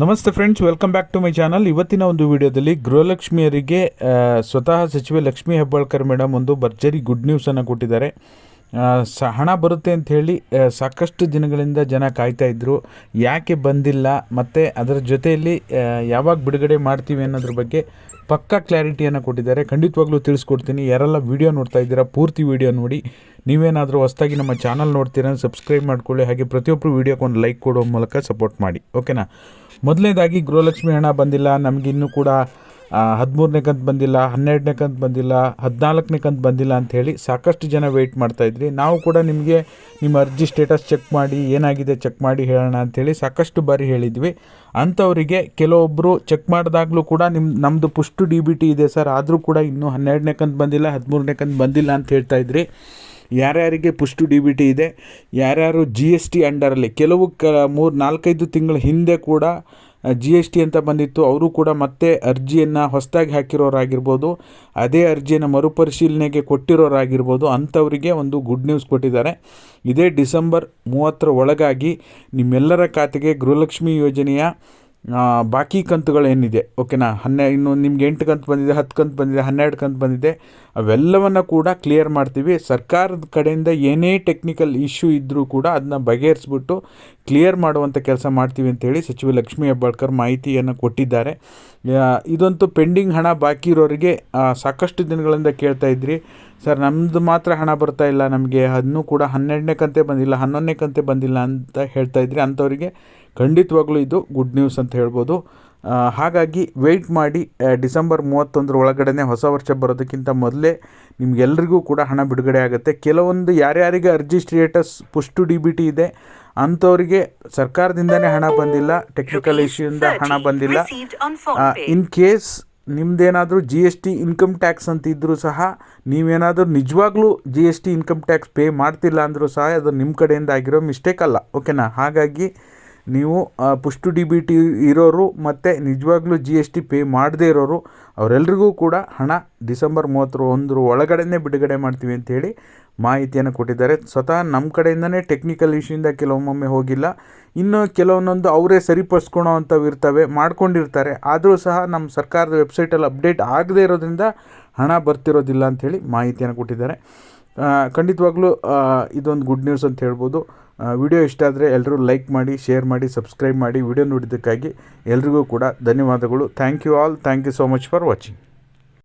ನಮಸ್ತೆ friends welcome back to my channel ಇವತ್ತಿನ ಒಂದು ವಿಡಿಯೋದಲ್ಲಿ ಗೃಹಲಕ್ಷ್ಮಿಯರಿಗೆ ಸ್ವತಃ ಸಚಿವೆ ಲಕ್ಷ್ಮೀ ಹೆಬ್ಬಾಳ್ಕರ್ ಮೇಡಮ್ ಒಂದು ಭರ್ಜರಿ ಗುಡ್ ನ್ಯೂಸನ್ನು ಕೊಟ್ಟಿದ್ದಾರೆ. ಸ, ಹಣ ಬರುತ್ತೆ ಹೇಳಿ ಸಾಕಷ್ಟು ದಿನಗಳಿಂದ ಜನ ಕಾಯ್ತಾ ಇದ್ದರು ಯಾಕೆ ಬಂದಿಲ್ಲ? ಮತ್ತು ಅದರ ಜೊತೆಯಲ್ಲಿ ಯಾವಾಗ ಬಿಡುಗಡೆ ಮಾಡ್ತೀವಿ ಅನ್ನೋದ್ರ ಬಗ್ಗೆ ಪಕ್ಕಾ ಕ್ಲಾರಿಟಿಯನ್ನು ಕೊಟ್ಟಿದ್ದಾರೆ. ಖಂಡಿತವಾಗ್ಲೂ ತಿಳಿಸ್ಕೊಡ್ತೀನಿ. ಯಾರೆಲ್ಲ ವಿಡಿಯೋ ನೋಡ್ತಾ ಇದ್ದೀರಾ, ಪೂರ್ತಿ ವಿಡಿಯೋ ನೋಡಿ. ನೀವೇನಾದರೂ ಹೊಸದಾಗಿ ನಮ್ಮ ಚಾನಲ್ ನೋಡ್ತೀರಾ ಸಬ್ಸ್ಕ್ರೈಬ್ ಮಾಡ್ಕೊಳ್ಳಿ. ಹಾಗೆ ಪ್ರತಿಯೊಬ್ಬರು ವಿಡಿಯೋಕ್ಕೆ ಒಂದು ಲೈಕ್ ಕೊಡೋ ಮೂಲಕ ಸಪೋರ್ಟ್ ಮಾಡಿ. ಓಕೆನಾ? ಮೊದಲನೇದಾಗಿ ಗೃಹಲಕ್ಷ್ಮಿ ಹಣ ಬಂದಿಲ್ಲ. ನಮಗಿನ್ನೂ ಕೂಡ ಹದಿಮೂರನೇ ಕಂತು ಬಂದಿಲ್ಲ, ಹನ್ನೆರಡನೇ ಕಂತು ಬಂದಿಲ್ಲ, ಹದಿನಾಲ್ಕನೇ ಕಂತು ಬಂದಿಲ್ಲ ಅಂತ ಹೇಳಿ ಸಾಕಷ್ಟು ಜನ ವೆಯ್ಟ್ ಮಾಡ್ತಾ ಇದ್ರಿ. ನಾವು ಕೂಡ ನಿಮಗೆ ನಿಮ್ಮ ಅರ್ಜಿ ಸ್ಟೇಟಸ್ ಚೆಕ್ ಮಾಡಿ, ಏನಾಗಿದೆ ಚೆಕ್ ಮಾಡಿ ಹೇಳೋಣ ಅಂಥೇಳಿ ಸಾಕಷ್ಟು ಬಾರಿ ಹೇಳಿದ್ವಿ. ಅಂಥವರಿಗೆ ಕೆಲವೊಬ್ಬರು ಚೆಕ್ ಮಾಡಿದಾಗಲೂ ಕೂಡ ನಿಮ್ಮ ನಮ್ಮದು push to D B T ಇದೆ ಸರ್. ಆದರೂ ಕೂಡ ಇನ್ನೂ ಹನ್ನೆರಡನೇ ಕಂತು ಬಂದಿಲ್ಲ, ಹದಿಮೂರನೇ ಕಂತು ಬಂದಿಲ್ಲ ಅಂತ ಹೇಳ್ತಾ ಇದ್ರಿ. ಯಾರ್ಯಾರಿಗೆ ಪುಷ್ಟು ಡಿ ಬಿ ಟಿ ಇದೆ, ಯಾರ್ಯಾರು ಜಿ ಎಸ್ ಟಿ ಅಂಡರಲ್ಲಿ ಕೆಲವು ಕ ಮೂರು ನಾಲ್ಕೈದು ತಿಂಗಳ ಹಿಂದೆ ಕೂಡ ಜಿ ಎಸ್ ಟಿ ಅಂತ ಬಂದಿತ್ತು. ಅವರು ಕೂಡ ಮತ್ತೆ ಅರ್ಜಿಯನ್ನು ಹೊಸದಾಗಿ ಹಾಕಿರೋರಾಗಿರ್ಬೋದು. ಅದೇ ಅರ್ಜಿಯನ್ನು ಮರುಪರಿಶೀಲನೆಗೆ ಕೊಟ್ಟಿರೋರಾಗಿರ್ಬೋದು. ಅಂಥವರಿಗೆ ಒಂದು ಗುಡ್ ನ್ಯೂಸ್ ಕೊಟ್ಟಿದ್ದಾರೆ. ಇದೇ ಡಿಸೆಂಬರ್ ಮೂವತ್ತರ ಒಳಗಾಗಿ ನಿಮ್ಮೆಲ್ಲರ ಖಾತೆಗೆ ಗೃಹಲಕ್ಷ್ಮಿ ಯೋಜನೆಯ ಬಾಕಿ ಕಂತುಗಳೇನಿದೆ ಓಕೆನಾ ಹನ್ನೆ, ಇನ್ನು ನಿಮ್ಗೆ ಎಂಟು ಕಂತು ಬಂದಿದೆ, ಹತ್ತು ಕಂತು ಬಂದಿದೆ, ಹನ್ನೆರಡು ಕಂತು ಬಂದಿದೆ, ಅವೆಲ್ಲವನ್ನು ಕೂಡ ಕ್ಲಿಯರ್ ಮಾಡ್ತೀವಿ. ಸರ್ಕಾರದ ಕಡೆಯಿಂದ ಏನೇ ಟೆಕ್ನಿಕಲ್ ಇಶ್ಯೂ ಇದ್ದರೂ ಕೂಡ ಅದನ್ನ ಬಗೆಹರಿಸ್ಬಿಟ್ಟು ಕ್ಲಿಯರ್ ಮಾಡುವಂಥ ಕೆಲಸ ಮಾಡ್ತೀವಿ ಅಂತೇಳಿ ಸಚಿವ ಲಕ್ಷ್ಮೀ ಹೆಬ್ಬಾಳ್ಕರ್ ಮಾಹಿತಿಯನ್ನು ಕೊಟ್ಟಿದ್ದಾರೆ. ಇದಂತೂ ಪೆಂಡಿಂಗ್ ಹಣ ಬಾಕಿ ಇರೋರಿಗೆ ಸಾಕಷ್ಟು ದಿನಗಳಿಂದ ಕೇಳ್ತಾ ಇದ್ರಿ. ಸರ್ ನಮ್ಮದು ಮಾತ್ರ ಹಣ ಬರ್ತಾ ಇಲ್ಲ, ನಮಗೆ ಅದನ್ನು ಕೂಡ ಹನ್ನೆರಡನೇ ಕಂತೆ ಬಂದಿಲ್ಲ, ಹನ್ನೊಂದನೇ ಕಂತೆ ಬಂದಿಲ್ಲ ಅಂತ ಹೇಳ್ತಾ ಇದ್ರಿ. ಅಂಥವರಿಗೆ ಖಂಡಿತವಾಗ್ಲೂ ಇದು ಗುಡ್ ನ್ಯೂಸ್ ಅಂತ ಹೇಳ್ಬೋದು. ಆ, ಹಾಗಾಗಿ ವೆಯ್ಟ್ ಮಾಡಿ ಡಿಸೆಂಬರ್ ಮೂವತ್ತೊಂದರ ಒಳಗಡೆ ಹೊಸ ವರ್ಷ ಬರೋದಕ್ಕಿಂತ ಮೊದಲೇ ನಿಮಗೆಲ್ರಿಗೂ ಕೂಡ ಹಣ ಬಿಡುಗಡೆ ಆಗುತ್ತೆ. ಕೆಲವೊಂದು ಯಾರ್ಯಾರಿಗೆ ಅರ್ಜಿ status push to D B T ಇದೆ ಅಂಥವ್ರಿಗೆ ಸರ್ಕಾರದಿಂದನೇ ಹಣ ಬಂದಿಲ್ಲ ಟೆಕ್ನಿಕಲ್ ಇಶ್ಯೂಯಿಂದ ಹಣ ಬಂದಿಲ್ಲ. In case ನಿಮ್ದೇನಾದರೂ G S T income tax ಅಂತ ಇದ್ದರೂ ಸಹ ನೀವೇನಾದರೂ ನಿಜವಾಗ್ಲೂ G S T income tax pay ಮಾಡ್ತಿಲ್ಲ ಅಂದರೂ ಸಹ ಅದು ನಿಮ್ಮ ಕಡೆಯಿಂದ ಆಗಿರೋ ಮಿಸ್ಟೇಕ್ ಅಲ್ಲ. ಓಕೆನಾ ಹಾಗಾಗಿ ನೀವು ಪುಷ್ಟು ಡಿ ಬಿ ಟಿ ಇರೋರು ಮತ್ತು ನಿಜವಾಗ್ಲೂ ಜಿ ಎಸ್ ಟಿ ಪೇ ಮಾಡದೇ ಇರೋರು, ಅವರೆಲ್ರಿಗೂ ಕೂಡ ಹಣ ಡಿಸೆಂಬರ್ ಮೂವತ್ತರ ಒಂದರ ಒಳಗಡೆನೇ ಬಿಡುಗಡೆ ಮಾಡ್ತೀವಿ ಅಂತೇಳಿ ಮಾಹಿತಿಯನ್ನು ಕೊಟ್ಟಿದ್ದಾರೆ. ಸ್ವತಃ ನಮ್ಮ ಕಡೆಯಿಂದನೇ ಟೆಕ್ನಿಕಲ್ ಇಶ್ಯೂಯಿಂದ ಕೆಲವೊಮ್ಮೊಮ್ಮೆ ಹೋಗಿಲ್ಲ. ಇನ್ನು ಕೆಲವೊಂದೊಂದು ಅವರೇ ಸರಿಪಡಿಸ್ಕೊಳೋ ಅಂಥವು ಇರ್ತವೆ, ಮಾಡ್ಕೊಂಡಿರ್ತಾರೆ. ಆದರೂ ಸಹ ನಮ್ಮ ಸರ್ಕಾರದ ವೆಬ್ಸೈಟಲ್ಲಿ ಅಪ್ಡೇಟ್ ಆಗದೇ ಇರೋದ್ರಿಂದ ಹಣ ಬರ್ತಿರೋದಿಲ್ಲ ಅಂಥೇಳಿ ಮಾಹಿತಿಯನ್ನು ಕೊಟ್ಟಿದ್ದಾರೆ. ಖಂಡಿತವಾಗ್ಲೂ ಇದೊಂದು ಗುಡ್ ನ್ಯೂಸ್ ಅಂತ ಹೇಳ್ಬೋದು. ವಿಡಿಯೋ ಇಷ್ಟ ಆದರೆ ಎಲ್ಲರೂ ಲೈಕ್ ಮಾಡಿ ಶೇರ್ ಮಾಡಿ ಸಬ್ಸ್ಕ್ರೈಬ್ ಮಾಡಿ ವಿಡಿಯೋ ನೋಡಿದ್ದಕ್ಕಾಗಿ ಎಲ್ರಿಗೂ ಕೂಡ ಧನ್ಯವಾದಗಳು. Thank you all thank you so much for watching